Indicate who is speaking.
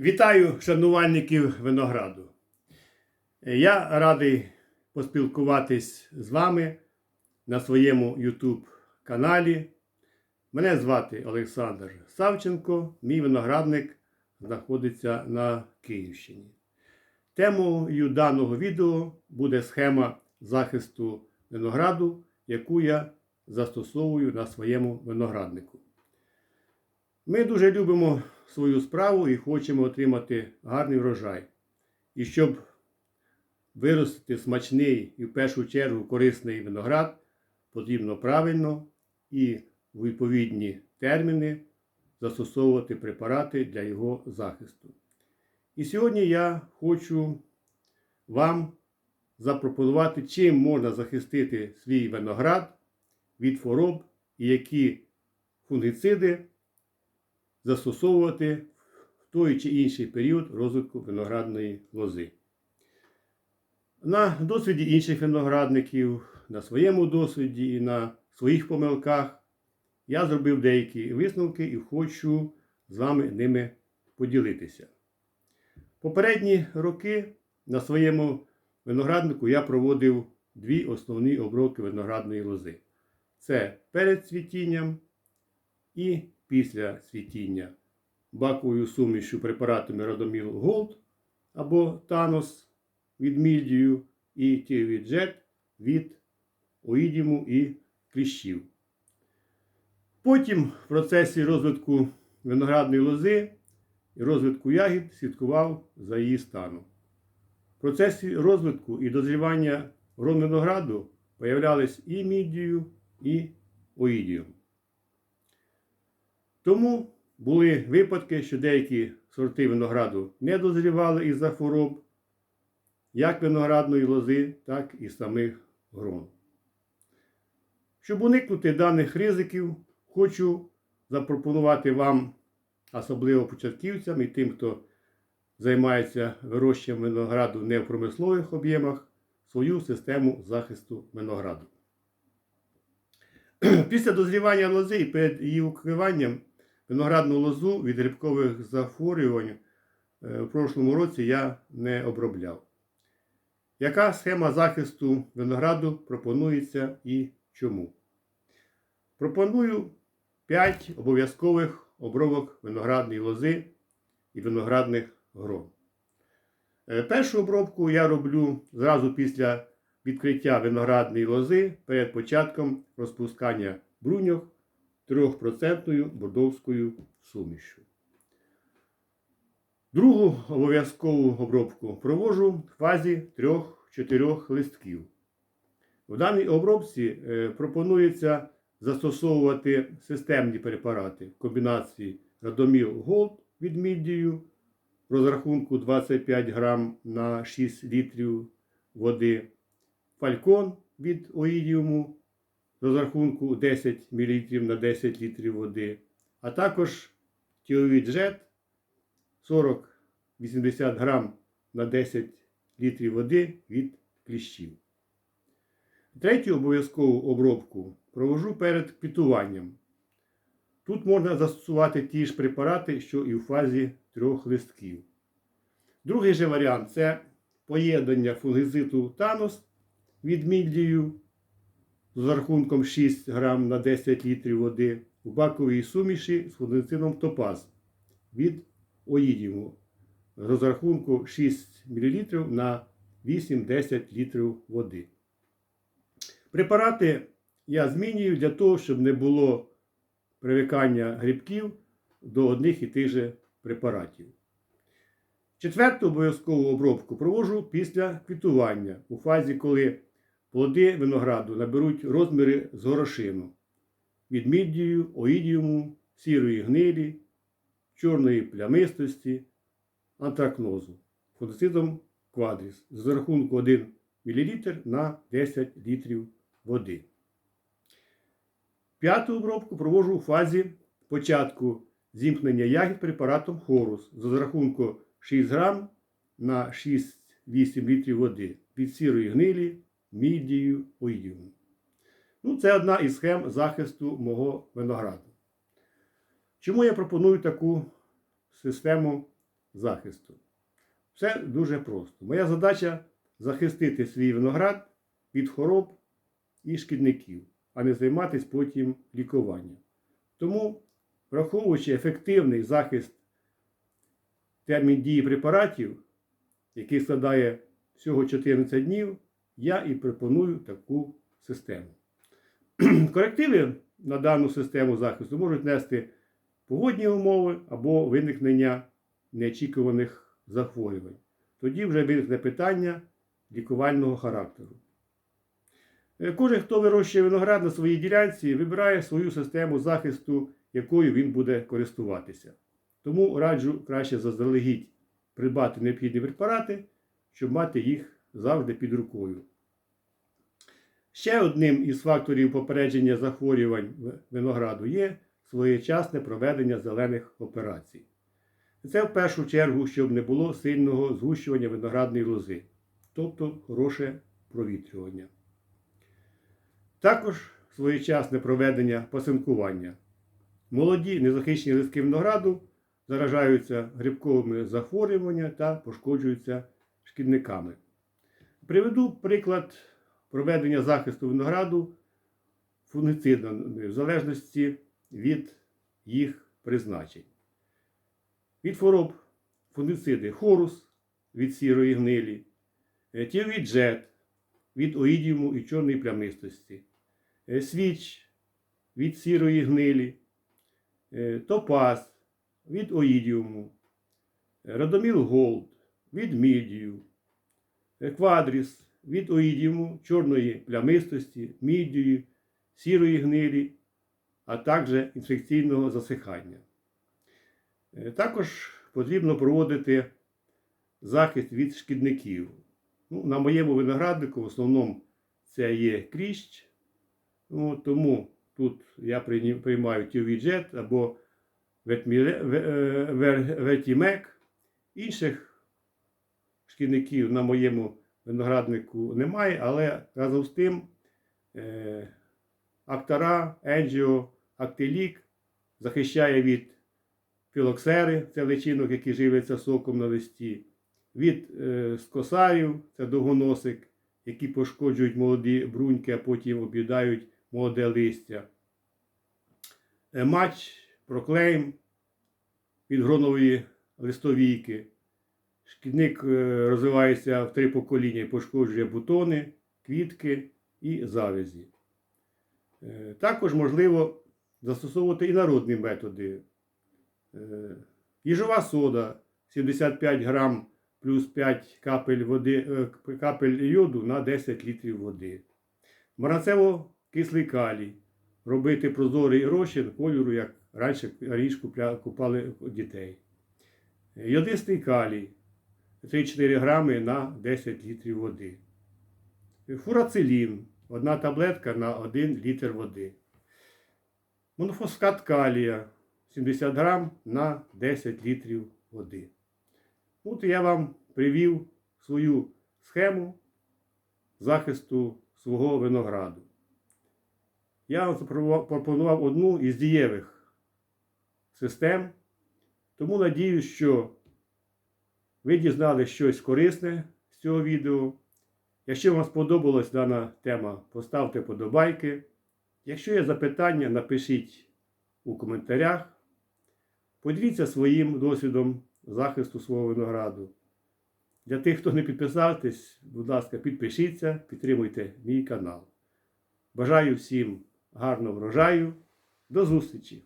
Speaker 1: Вітаю шанувальників винограду. Я радий поспілкуватись з вами на своєму YouTube каналі. Мене звати Олександр Савченко, мій виноградник знаходиться на Київщині. Темою даного відео буде схема захисту винограду, яку я застосовую на своєму винограднику. Ми дуже любимо свою справу і хочемо отримати гарний врожай. І щоб виростити смачний і в першу чергу корисний виноград, потрібно правильно і в відповідні терміни застосовувати препарати для його захисту. І сьогодні я хочу вам запропонувати, чим можна захистити свій виноград від хвороб і які фунгіциди застосовувати в той чи інший період розвитку виноградної лози. На досвіді інших виноградників, на своєму досвіді і на своїх помилках я зробив деякі висновки і хочу з вами ними поділитися. Попередні роки на своєму винограднику я проводив дві основні обробки виноградної лози. Це перед цвітінням і після цвітіння баковою сумішю препаратами Радоміл Голд або Танос від мільдію і Тівіджет від оїдіму і кліщів. Потім в процесі розвитку виноградної лози і розвитку ягід слідкував за її станом. В процесі розвитку і дозрівання грон винограду появлялись і мідію, і оїдіум. Тому були випадки, що деякі сорти винограду не дозрівали із-за хвороб, як виноградної лози, так і самих грон. Щоб уникнути даних ризиків, хочу запропонувати вам, особливо початківцям і тим, хто займається вирощенням винограду не в промислових об'ємах, свою систему захисту винограду. Після дозрівання лози і перед її укриванням виноградну лозу від грибкових захворювань е, в прошлому році я не обробляв. Яка схема захисту винограду пропонується і чому? Пропоную 5 обов'язкових обробок виноградної лози і виноградних грон. Е, Першу обробку я роблю зразу після відкриття виноградної лози перед початком розпускання бруньок 3% бордовською сумішю. Другу обов'язкову обробку провожу в фазі 3-4 листків. В даній обробці е, пропонується застосовувати системні препарати в комбінації Радоміл Голд від мідію в розрахунку 25 грам на 6 літрів води, фалькон від оїдіуму розрахунку 10 мл на 10 літрів води, а також тіовід джет 40-80 грам на 10 літрів води від кліщів. Третю обов'язкову обробку провожу перед квітуванням. Тут можна застосувати ті ж препарати, що і в фазі трьох листків. Другий же варіант це поєднання фунгициту Танос від міддію з рахунком 6 грам на 10 літрів води у баковій суміші з фунгицидом Топаз від оїдіму з розрахунку 6 мл на 8-10 літрів води. Препарати я змінюю для того, щоб не було привикання грибків до одних і тих же препаратів. Четверту обов'язкову обробку провожу після квітування у фазі, коли плоди винограду наберуть розміри з горошину. Від міддію, оїдіуму, сірої гнилі, чорної плямистості, антракнозу, фунгицидом квадріс з рахунку 1 мл на 10 літрів води. П'яту обробку провожу у фазі початку зімкнення ягід препаратом хорус з рахунку 6 грам на 6-8 літрів води. Від сірої гнилі, мідію, оїдіуму. Ну, це одна із схем захисту мого винограду. Чому я пропоную таку систему захисту. Все дуже просто. Моя задача захистити свій виноград від хвороб і шкідників, а не займатися потім лікуванням. Тому, враховуючи ефективний захист термін дії препаратів, який складає всього 14 днів, я і пропоную таку систему. Корективи на дану систему захисту можуть нести погодні умови або виникнення неочікуваних захворювань. Тоді вже виникне питання лікувального характеру. Е, Кожен, хто вирощує виноград на своїй ділянці, вибирає свою систему захисту, якою він буде користуватися. Тому раджу краще заздалегідь придбати необхідні препарати, щоб мати їх завжди під рукою. Ще одним із факторів попередження захворювань винограду є своєчасне проведення зелених операцій. Це в першу чергу, щоб не було сильного згущування виноградної лози, тобто хороше провітрювання. Також своєчасне проведення пасинкування. Молоді незахищені листки винограду заражаються грибковими захворюваннями та пошкоджуються шкідниками. Приведу приклад проведення захисту винограду фунгицидами в залежності від їх призначень. Від хвороб фунгициди хорус від сірої гнилі, е, тіовіджет від оїдіуму і чорної плямистості, е, свіч від сірої гнилі, е, топаз від оїдіуму, радоміл голд від мідію, квадріс від оїдіуму, чорної плямистості, мідії, сірої гнилі, а також інфекційного засихання. Е, Також потрібно проводити захист від шкідників. Ну, на моєму винограднику в основному це є кліщ, ну, тому тут я приймаю тювіджет або е, ветімек. Інших шкідників на моєму винограднику немає, але разом з тим е, Актара, Енджіо, Актилік захищає від філоксери, це личинок, які живляться соком на листі, від е, скосарів, це довгоносик, які пошкоджують молоді бруньки, а потім об'їдають молоде листя. Е, матч, проклейм від гронової листовійки. Шкідник е, розвивається в три покоління і пошкоджує бутони, квітки і завязі. Е, Також можливо застосовувати і народні методи. Е, Їжова сода 75 грам плюс 5 капель, води, капель йоду на 10 літрів води. Маранцево кислий калій. Робити прозорий розчин кольору, як раніше купля- купали дітей. Йодистий калій 3-4 грами на 10 літрів води. Фурацилін одна таблетка на 1 літр води. Монофоскат калія 70 грам на 10 літрів води. От я вам привів свою схему захисту свого винограду. Я вам запропонував одну із дієвих систем, тому надію, що ви дізнали щось корисне з цього відео. Якщо вам сподобалась дана тема, поставте подобайки. Якщо є запитання, напишіть у коментарях. Поділіться своїм досвідом захисту свого винограду. Для тих, хто не підписався, будь ласка, підпишіться, підтримуйте мій канал. Бажаю всім гарного врожаю. До зустрічі!